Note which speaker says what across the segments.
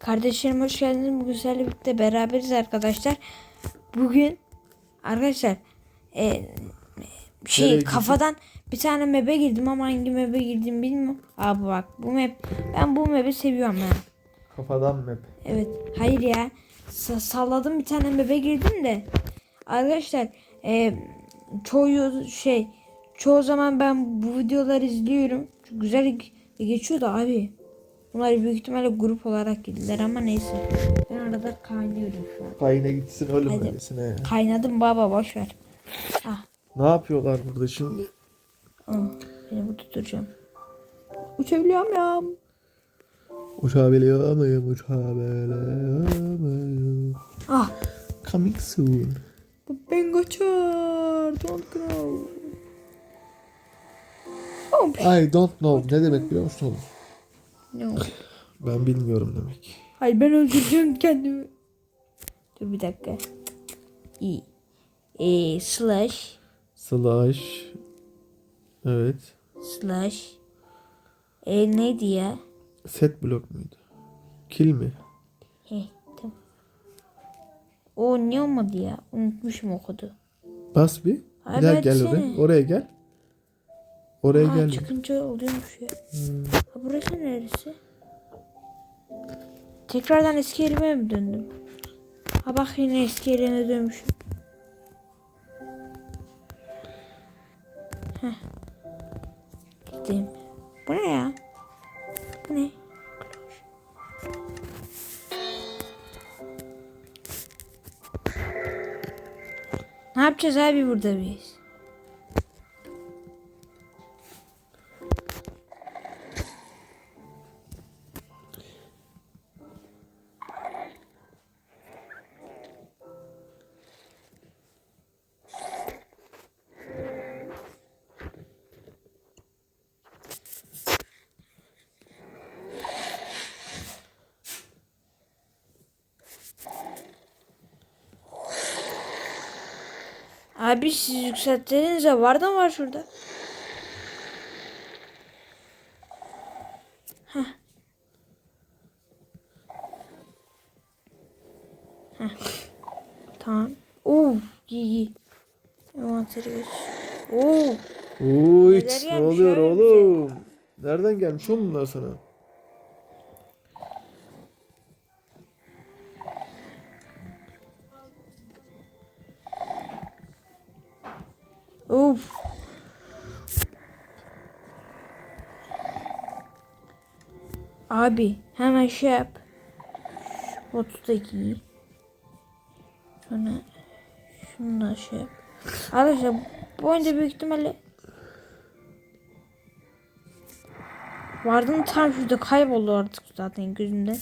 Speaker 1: Kardeşlerim hoş geldiniz. Bugün sizlerle birlikte beraberiz arkadaşlar. Bugün arkadaşlar e, şey
Speaker 2: Nereye
Speaker 1: kafadan bir tane map'e girdim ama hangi map'e girdim bilmiyorum. Abi bak bu map ben bu map'i seviyorum ya.
Speaker 2: Kafadan map.
Speaker 1: Evet. Hayır ya. Sa- salladım bir tane map'e girdim de. Arkadaşlar e, çoğu şey çoğu zaman ben bu videoları izliyorum. Çok güzel geçiyor da abi. Bunlar büyük ihtimalle grup olarak girdiler ama neyse. Ben arada kaynıyorum şu an.
Speaker 2: Kayına gitsin oğlum
Speaker 1: Hadi.
Speaker 2: öylesine ya.
Speaker 1: Kaynadım baba boş ver. Ah,
Speaker 2: Ne yapıyorlar burada şimdi?
Speaker 1: ah, seni burada duracağım. Uçabiliyorum ya.
Speaker 2: Uçabiliyor muyum? Uçabiliyor muyum?
Speaker 1: Ah,
Speaker 2: Coming soon.
Speaker 1: ben kaçar. Don't go. Oh,
Speaker 2: I don't know. Ne demek biliyor musun oğlum?
Speaker 1: no.
Speaker 2: Ben bilmiyorum demek.
Speaker 1: Hayır ben öldüreceğim kendimi. Dur bir dakika. İyi. Ee, slash
Speaker 2: Slash. Evet.
Speaker 1: slash e, neydi ya?
Speaker 2: Set block muydu? Kill mi?
Speaker 1: Heh, tamam. O ne olmadı ya? Unutmuşum o kodu.
Speaker 2: Bas bir.
Speaker 1: Abi
Speaker 2: Bir daha gel
Speaker 1: sene.
Speaker 2: oraya. Oraya gel. Oraya
Speaker 1: Aa,
Speaker 2: gel.
Speaker 1: çıkınca oluyormuş ya. Ha, burası neresi? Tekrardan eski yerime mi döndüm? Ha bak yine eski yerine dönmüşüm. Heh. Gideyim. Bu ne ya? Bu ne? Ne yapacağız abi burada biz? Abi siz yükselttiğinizde var da var şurada. Heh. Heh. Tamam. Oo, iyi iyi. Envanteri geç. Oo,
Speaker 2: Uy, ne oluyor oğlum? Nereden gelmiş oğlum bunlar sana?
Speaker 1: Of. Abi hemen şey yap. Şu botu da giy. Sonra şunu da şey yap. Arkadaşlar bu oyunda büyük ihtimalle Vardın tam şurada kayboldu artık zaten gözümden.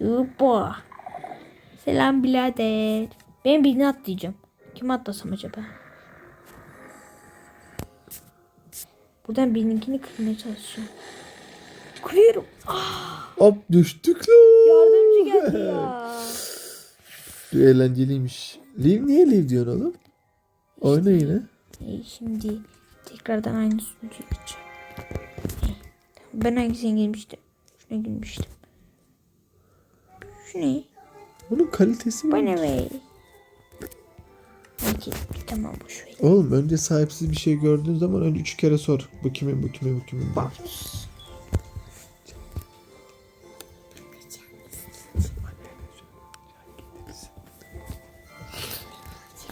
Speaker 1: Yuppa. Selam birader. Ben birini atlayacağım. Kim atlasam acaba? Buradan benimkini kırmaya çalışıyorum. Kırıyorum.
Speaker 2: Hop düştük lan.
Speaker 1: Yardımcı geldi ya.
Speaker 2: Eğlenceliymiş. Liv niye liv diyorsun oğlum? Oyna yine.
Speaker 1: E, şimdi tekrardan aynı sunucuya geçeceğim. Ben hangisine girmiştim? Şuna girmiştim. Şu ne?
Speaker 2: Bunun kalitesi
Speaker 1: Bu
Speaker 2: mi?
Speaker 1: ne be? Peki tamam boş ver.
Speaker 2: Oğlum önce sahipsiz bir şey gördüğün zaman önce üç kere sor. Bu kimin bu kimin bu kimin diye.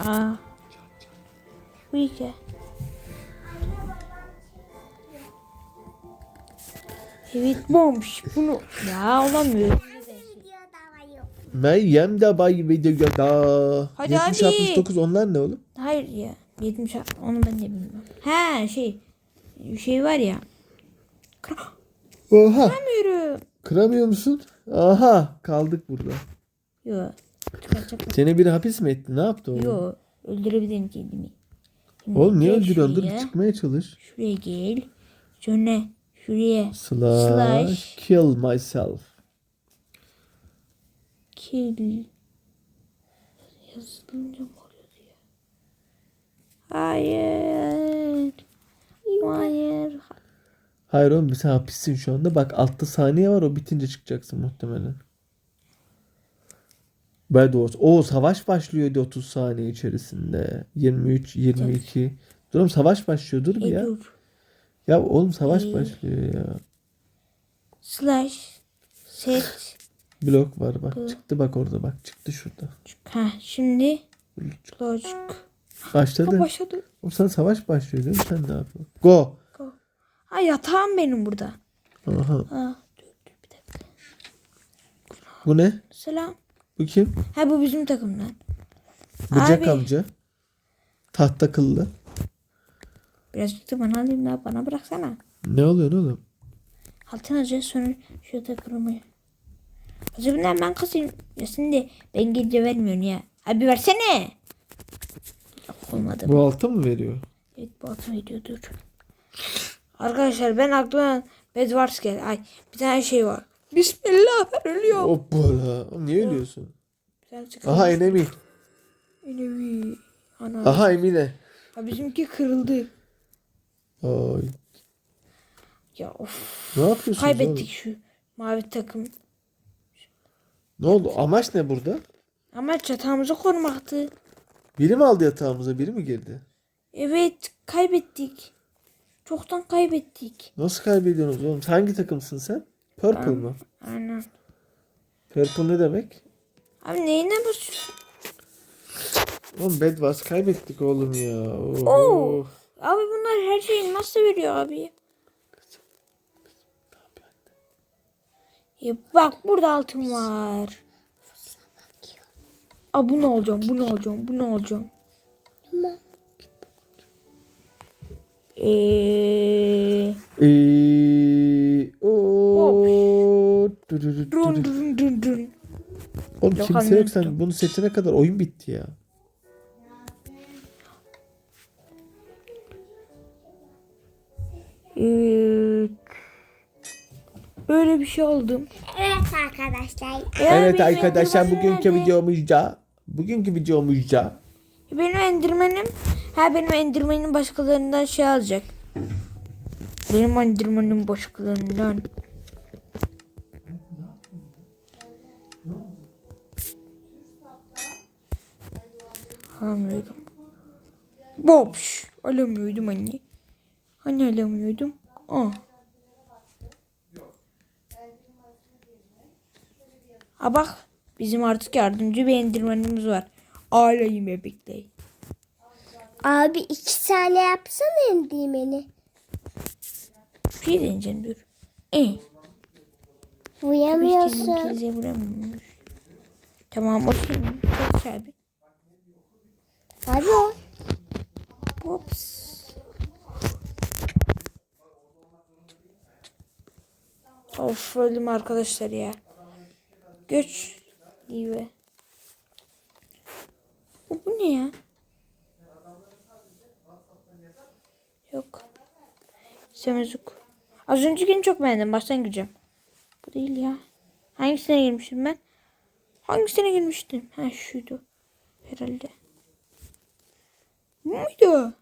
Speaker 1: Aa. Bu iki. Evet bomş. Bunu ya olamıyor.
Speaker 2: Meryem de bay videoda.
Speaker 1: Hadi
Speaker 2: 70
Speaker 1: abi.
Speaker 2: 69 onlar ne oğlum?
Speaker 1: Hayır ya. 70 onu ben de bilmiyorum. Ha şey şey var ya.
Speaker 2: Oha.
Speaker 1: Kıramıyorum.
Speaker 2: Kıramıyor musun? Aha kaldık burada.
Speaker 1: Yo. Çıkaracak.
Speaker 2: Seni biri hapis mi etti? Ne yaptı oğlum?
Speaker 1: Yo. Öldürebilirim kendimi. Şimdi
Speaker 2: Oğlum niye öldürüyorsun? Dur çıkmaya çalış.
Speaker 1: Şuraya gel. Sonra şuraya
Speaker 2: Slash,
Speaker 1: Slash.
Speaker 2: kill myself.
Speaker 1: Kill. Yazılınca mı oluyordu ya? Hayır. Hayır.
Speaker 2: Hayır oğlum sen hapissin şu anda. Bak altta saniye var o bitince çıkacaksın muhtemelen. Bedwars. O savaş başlıyordu 30 saniye içerisinde. 23, 22. Dur oğlum savaş başlıyor dur bir ya.
Speaker 1: dur.
Speaker 2: Ya oğlum savaş başlıyor ya.
Speaker 1: Slash. Set.
Speaker 2: Blok var bak.
Speaker 1: Bu.
Speaker 2: Çıktı bak orada bak. Çıktı şurada.
Speaker 1: Ha şimdi. Logic.
Speaker 2: Başladı.
Speaker 1: Ha, başladı.
Speaker 2: Oğlum sana savaş başlıyor değil mi? Sen ne yapıyorsun? Go.
Speaker 1: Ha yatağım benim burada.
Speaker 2: Aha.
Speaker 1: Ha dur dur bir dakika.
Speaker 2: Bu ne?
Speaker 1: Selam.
Speaker 2: Bu kim?
Speaker 1: Ha bu bizim takımdan.
Speaker 2: Bıcak
Speaker 1: Abi.
Speaker 2: amca. Tahta kıllı.
Speaker 1: Birazcık da bana alayım da bana bıraksana.
Speaker 2: Ne oluyor oğlum?
Speaker 1: Altın alacağız sonra şu takımı. O zaman ben kasayım. Ya şimdi ben gece vermiyorsun ya. Abi versene. Olmadı.
Speaker 2: Bu altın mı veriyor?
Speaker 1: Evet bu altın veriyor dur. Arkadaşlar ben aklıma Bedwars gel. Ay bir tane şey var. Bismillah ben ölüyorum.
Speaker 2: Hoppala. Niye ölüyorsun? Aha enemi.
Speaker 1: Enevi. Ana.
Speaker 2: Aha Emine.
Speaker 1: Ha, bizimki kırıldı.
Speaker 2: Ay.
Speaker 1: Ya of.
Speaker 2: Ne yapıyorsunuz
Speaker 1: Kaybettik
Speaker 2: oğlum?
Speaker 1: şu mavi takım.
Speaker 2: Ne oldu? Amaç ne burada?
Speaker 1: Ama çatağımızı korumaktı.
Speaker 2: Biri mi aldı yatağımıza? Biri mi girdi?
Speaker 1: Evet kaybettik. Çoktan kaybettik.
Speaker 2: Nasıl kaybediyorsunuz oğlum? Hangi takımsın sen? Purple mı?
Speaker 1: Aynen.
Speaker 2: Purple ne demek?
Speaker 1: Abi neyine basıyorsun?
Speaker 2: Oğlum Bedwars kaybettik oğlum ya.
Speaker 1: Oo. Abi bunlar her şeyi nasıl veriyor abi? Ya bak burada altın var. Aa bu ne olacağım? Bu ne olacağım? Bu ne olacağım? Eee
Speaker 2: Eee, oo, dü dü dü dü
Speaker 1: dun dun dun dun.
Speaker 2: Oğlum kimse yok sen bunu seçene kadar oyun bitti ya.
Speaker 1: Ee, böyle bir şey oldum.
Speaker 3: Evet arkadaşlar.
Speaker 2: Evet
Speaker 1: benim
Speaker 2: arkadaşlar
Speaker 1: endirmenim
Speaker 2: bugünkü
Speaker 1: nerede?
Speaker 2: videomuzda bugünkü videomuzda
Speaker 1: Benim endirmenim ha benim endirmenim başkalarından şey alacak. Benim endirmenim başkalarından. Alamıyorum. Bobş. Alamıyordum anne. Hani alamıyordum? Aa. Ha bak. Bizim artık yardımcı bir endirmenimiz var. Ağlayayım bebekler.
Speaker 3: Abi iki tane yapsana endimeni.
Speaker 1: Bir şey deneyeceğim dur. E.
Speaker 3: Uyamıyorsun.
Speaker 1: Kimse vuramıyormuş. Tamam oturayım. Çalış abi.
Speaker 3: Abi o.
Speaker 1: Ops. Of öldüm arkadaşlar ya. Göç. Live. Bu, bu ne ya? Yok. Semezuk. Az öncekini çok beğendim. Baştan gireceğim. Bu değil ya. Hangisine girmiştim ben? Hangisine girmiştim? Ha şuydu. Herhalde. Bu muydu?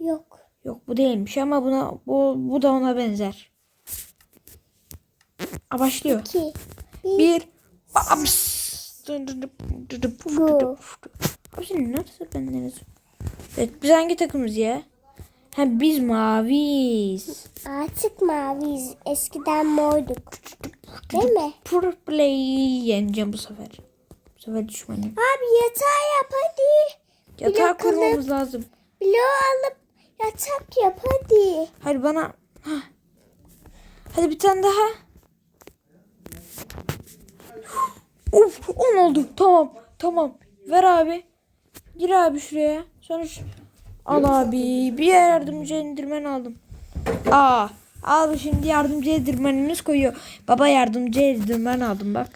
Speaker 3: Yok.
Speaker 1: Yok bu değilmiş ama buna bu, bu da ona benzer. A başlıyor.
Speaker 3: İki.
Speaker 1: Bir. Bams.
Speaker 3: Go.
Speaker 1: Abi nasıl benden nasıl? Evet biz hangi takımız ya? Ha biz maviyiz.
Speaker 3: Artık maviyiz. Eskiden morduk. Değil mi?
Speaker 1: Purple'yi yeneceğim bu sefer. Bu sefer düşmanım.
Speaker 3: Abi yatağı yap hadi.
Speaker 1: Yatağı
Speaker 3: Blok
Speaker 1: kurmamız lazım.
Speaker 3: Bloğu alıp yatak yap hadi.
Speaker 1: Hadi bana. Hah. Hadi bir tane daha. Uf 10 oldu. Tamam. Tamam. Ver abi. Gir abi şuraya. Sonra şu... Al abi. Bir yardımcı endirmen aldım. Aa. Al şimdi yardımcı endirmenimiz koyuyor. Baba yardımcı endirmen aldım bak.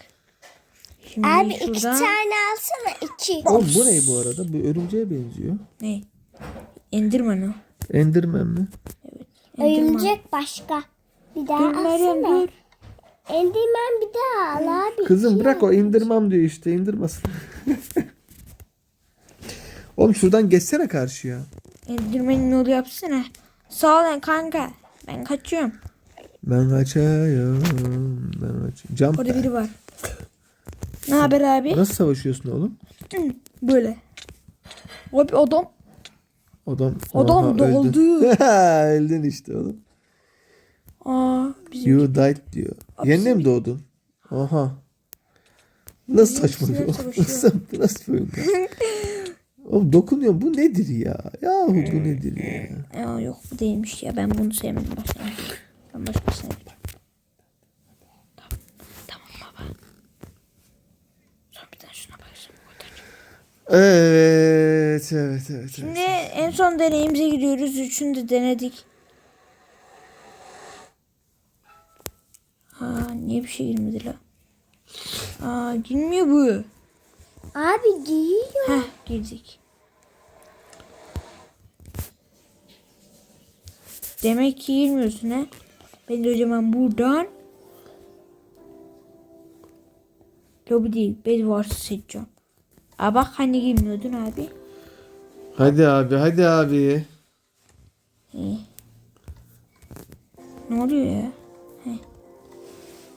Speaker 1: Şimdi
Speaker 3: Abi iki
Speaker 1: şuradan.
Speaker 3: tane alsana iki.
Speaker 2: Oğlum bu ne bu arada? Bu örümceğe benziyor.
Speaker 1: Ne? Endirmen o.
Speaker 2: Enderman mi?
Speaker 1: Endirmen.
Speaker 3: Örümcek başka. Bir daha
Speaker 1: Dur Meryem
Speaker 3: alsana.
Speaker 1: dur.
Speaker 3: Endirmen bir daha al abi.
Speaker 2: Kızım bırak o indirmem diyor işte indirmesin. Oğlum şuradan geçsene karşıya.
Speaker 1: Endirmenin yolu yapsana. Sağ olun kanka. Ben kaçıyorum.
Speaker 2: Ben kaçıyorum. Ben kaçıyorum. Jump
Speaker 1: Orada biri var. Ne haber abi?
Speaker 2: Nasıl savaşıyorsun oğlum?
Speaker 1: Böyle. Abi adam.
Speaker 2: Adam,
Speaker 1: Adam
Speaker 2: Aha,
Speaker 1: doldu.
Speaker 2: öldün. Öldün işte oğlum.
Speaker 1: Aa, bizim
Speaker 2: You died diyor.
Speaker 1: Abi
Speaker 2: Yeniden mi doğdun? Aha. Nasıl saçma bir. Nasıl, nasıl bir oyun? ya? Oğlum dokunuyor. Bu nedir ya? Yahu bu nedir ya?
Speaker 1: Aa, yok bu değilmiş ya. Ben bunu sevmedim baştan. Ben başkasını yapacağım. Tamam. Tamam baba. Sonra bir tane şuna bakacağım.
Speaker 2: Evet, evet, evet. evet.
Speaker 1: Şimdi en son deneyimize gidiyoruz. Üçünü de denedik. Aa, niye bir şey girmedi la? Aa, girmiyor bu.
Speaker 3: Abi giyiyor.
Speaker 1: Heh, girdik. Demek ki girmiyorsun ha. Ben de o zaman buradan Lobi değil. Bedwars'ı seçeceğim. Aa bak hani girmiyordun abi.
Speaker 2: Hadi abi, hadi abi.
Speaker 1: Ne oluyor ya?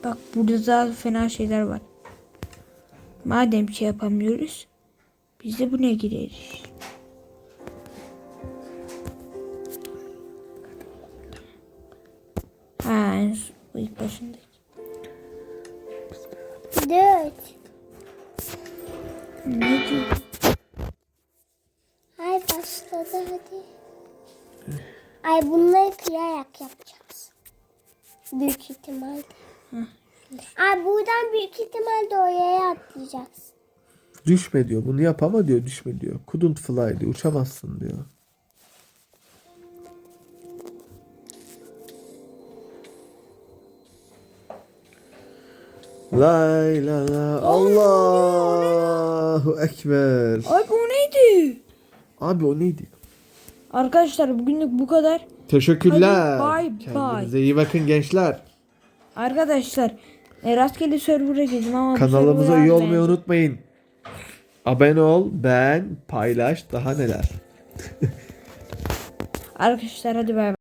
Speaker 1: Bak burada daha fena şeyler var. Madem şey yapamıyoruz. Biz de buna gireriz. Ha, ilk başındaki.
Speaker 3: Dört.
Speaker 1: Ne diyor?
Speaker 3: Ay başladı hadi. Ay bunları kırarak yapacağız. Büyük ihtimalle. Ay buradan büyük ihtimalle oraya atlayacağız.
Speaker 2: Düşme diyor. Bunu yapama diyor. Düşme diyor. Couldn't fly diyor. Uçamazsın diyor. La la la Allahu Ekber.
Speaker 1: Abi o neydi?
Speaker 2: Abi o neydi?
Speaker 1: Arkadaşlar bugünlük bu kadar.
Speaker 2: Teşekkürler.
Speaker 1: Hadi bye
Speaker 2: Kendinize iyi bakın gençler.
Speaker 1: Arkadaşlar e, rastgele server'a girdim ama
Speaker 2: Kanalımıza üye olmayı
Speaker 1: ben-
Speaker 2: unutmayın. Abone ol, beğen, paylaş, daha neler.
Speaker 1: Arkadaşlar hadi bay bay.